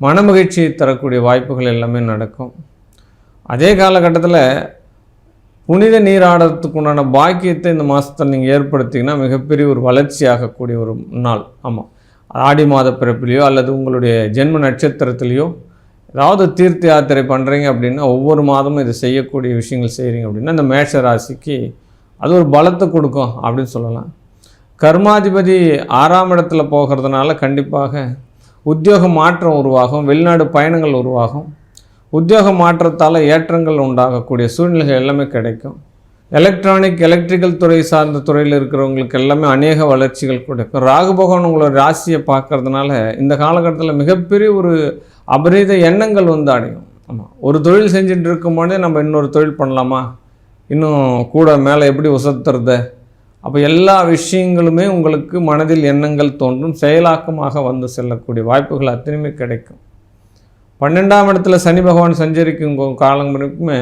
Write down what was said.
மனமகிழ்ச்சியை தரக்கூடிய வாய்ப்புகள் எல்லாமே நடக்கும். அதே காலகட்டத்தில் புனித நீராடுறதுக்கு உண்டான பாக்கியத்தை இந்த மாதத்தில் நீங்கள் ஏற்படுத்திங்கன்னா மிகப்பெரிய ஒரு வளர்ச்சியாகக்கூடிய ஒரு நாள். ஆமாம் ஆடி மாத பிறப்பிலையோ அல்லது உங்களுடைய ஜென்ம நட்சத்திரத்திலையோ ஏதாவது தீர்த்த யாத்திரை பண்ணுறீங்க அப்படின்னா ஒவ்வொரு மாதமும் இதை செய்யக்கூடிய விஷயங்கள் செய்கிறீங்க அப்படின்னா இந்த மேஷ ராசிக்கு அது ஒரு பலத்தை கொடுக்கும் அப்படின்னு சொல்லலாம். கர்மாதிபதி ஆறாம் இடத்துல போகிறதுனால கண்டிப்பாக உத்தியோக மாற்றம் உருவாகும் வெளிநாடு பயணங்கள் உருவாகும். உத்தியோக மாற்றத்தால் ஏற்றங்கள் உண்டாகக்கூடிய சூழ்நிலைகள் எல்லாமே கிடைக்கும். எலக்ட்ரானிக் எலக்ட்ரிக்கல் துறை சார்ந்த துறையில் இருக்கிறவங்களுக்கு எல்லாமே அநேக வளர்ச்சிகள் கிடைக்கும் ராகு பகவான் உங்களோட ராசியை பார்க்கறதுனால இந்த காலகட்டத்தில் மிகப்பெரிய ஒரு அபரீத எண்ணங்கள் வந்து அடையும். ஆமாம் ஒரு தொழில் செஞ்சுட்டு இருக்கும்போதே நம்ம இன்னொரு தொழில் பண்ணலாமா? இன்னும் கூட மேலே எப்படி உசத்துறது? அப்போ எல்லா விஷயங்களுமே உங்களுக்கு மனதில் எண்ணங்கள் தோன்றும் செயலாக்கமாக வந்து செல்லக்கூடிய வாய்ப்புகள் அத்தனையுமே கிடைக்கும். பன்னெண்டாம் இடத்துல சனி பகவான் சஞ்சரிக்கும் காலம் வரைக்குமே